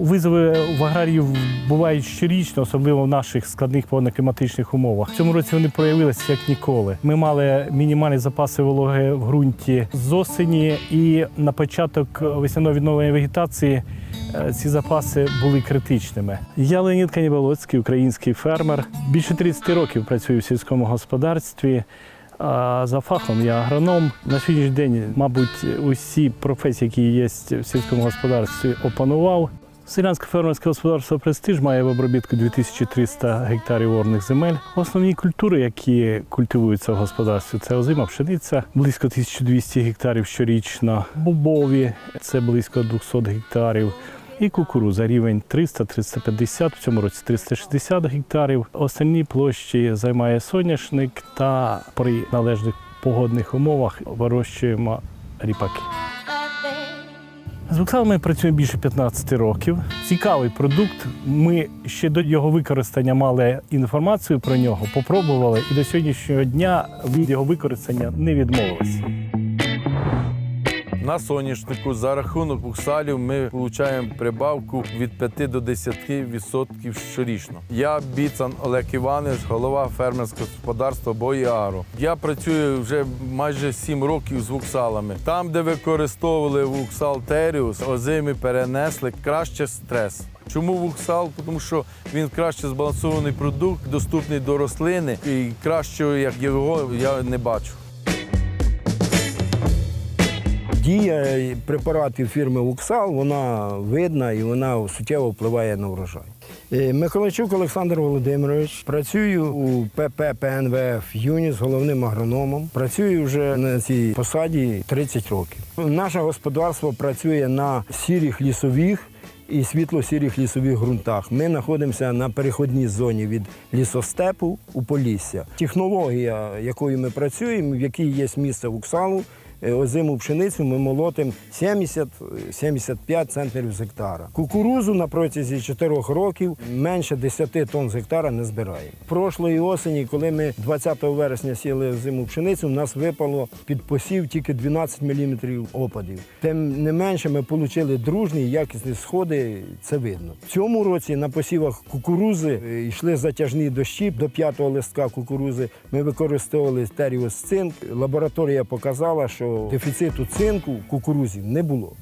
Визови в аграріїв бувають щорічно, особливо в наших складних погодно-кліматичних умовах. В цьому році вони проявилися як ніколи. Ми мали мінімальні запаси вологи в ґрунті з осені, і на початок весняного відновлення вегетації е, ці запаси були критичними. Я Леонід Канібалоцький, український фермер. Більше 30 років працюю в сільському господарстві. А за фахом я агроном. На сьогоднішній день, мабуть, усі професії, які є в сільському господарстві, опанував. Селянське фермерське господарство Престиж має в обробітку 2300 гектарів орних земель. Основні культури, які культивуються в господарстві, це озима пшениця, близько 1200 гектарів щорічно. Бобові це близько 200 гектарів. І кукуруза рівень 300-350, в цьому році 360 гектарів. Остальні площі займає соняшник та при належних погодних умовах вирощуємо ріпаки. З буксалами працюємо більше 15 років. Цікавий продукт. Ми ще до його використання мали інформацію про нього, попробували, і до сьогоднішнього дня від його використання не відмовилися. На соняшнику за рахунок буксалів ми отримуємо прибавку від 5 до 10% щорічно. Я Біцан Олег Іванович, голова фермерського господарства Бояру. Я працюю вже майже 7 років з вуксалами. Там, де використовували вуксал Теріус, озими перенесли краще стрес. Чому вуксал? Тому що він краще збалансований продукт, доступний до рослини, і кращого, як його, я не бачу. Дія препаратів фірми Уксал, вона видна і вона суттєво впливає на врожай. Е, Миколайчук Олександр Володимирович. Працюю у ПП ПНВФ Юніс головним агрономом. Працюю вже на цій посаді 30 років. Наше господарство працює на сірих лісових і світло-сірих лісових ґрунтах. Ми знаходимося на переходній зоні від лісостепу у Полісся. Технологія, якою ми працюємо, в якій є місце уксалу, озиму пшеницю ми молотимо 70-75 центнерів з гектара. Кукурузу на протязі 4 років менше 10 тонн з гектара не збираємо. Прошлої осені, коли ми 20 вересня сіли озиму пшеницю, у нас випало під посів тільки 12 мм опадів. Тим не менше ми отримали дружні якісні сходи, це видно. В цьому році на посівах кукурузи е, йшли затяжні дощі. До п'ятого листка кукурузи ми використовували теріус цинк. Лабораторія показала, що дефіциту цинку в кукурузі не було.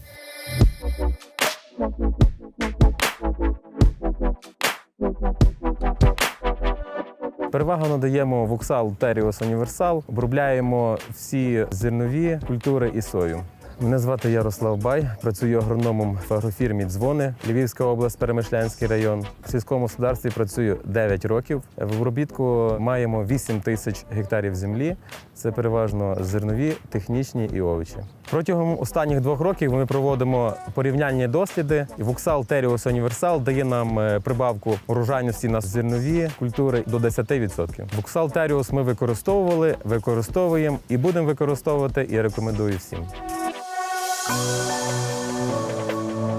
Перевагу надаємо воксал Теріус Універсал. Обробляємо всі зернові культури і сою. Мене звати Ярослав Бай, працюю агрономом в агрофірмі Дзвони, Львівська область, Перемишлянський район. В сільському господарстві працюю 9 років. В обробітку маємо 8 тисяч гектарів землі. Це переважно зернові, технічні і овочі. Протягом останніх двох років ми проводимо порівняльні досліди. І Воксал Теріус Універсал дає нам е, прибавку урожайності на зернові культури до 10%. Воксал Теріус ми використовували, використовуємо і будемо використовувати і рекомендую всім.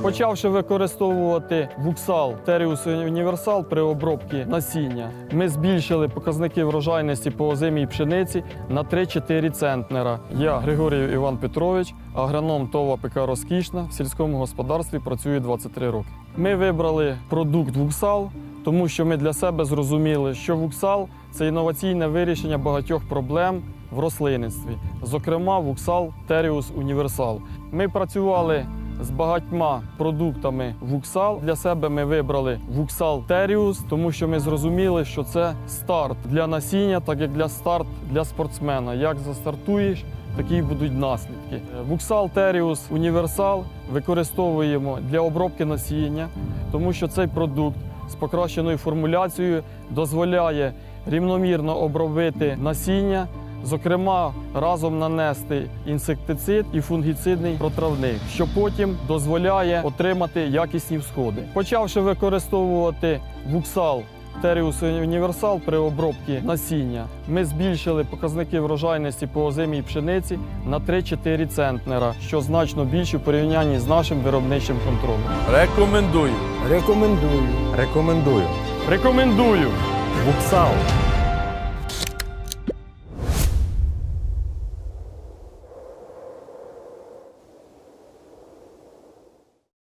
Почавши використовувати вуксал Теріус Універсал при обробці насіння, ми збільшили показники врожайності по озимій пшениці на 3-4 центнера. Я Григорій Іван Петрович, агроном ТОВ АПК Розкішна в сільському господарстві працюю 23 роки. Ми вибрали продукт вуксал, тому що ми для себе зрозуміли, що вуксал це інноваційне вирішення багатьох проблем в рослинництві, зокрема вуксал Теріус Універсал. Ми працювали з багатьма продуктами вуксал. Для себе ми вибрали вуксал Теріус, тому що ми зрозуміли, що це старт для насіння, так як для старт для спортсмена. Як застартуєш, такі будуть наслідки. Вуксал Теріус Універсал використовуємо для обробки насіння, тому що цей продукт з покращеною формуляцією дозволяє рівномірно обробити насіння. Зокрема, разом нанести інсектицид і фунгіцидний протравник, що потім дозволяє отримати якісні всходи. Почавши використовувати вуксал Теріус Універсал при обробці насіння, ми збільшили показники врожайності по озимій пшениці на 3-4 центнера, що значно більше в порівнянні з нашим виробничим контролем. Рекомендую. Рекомендую. Рекомендую. Рекомендую! Вуксал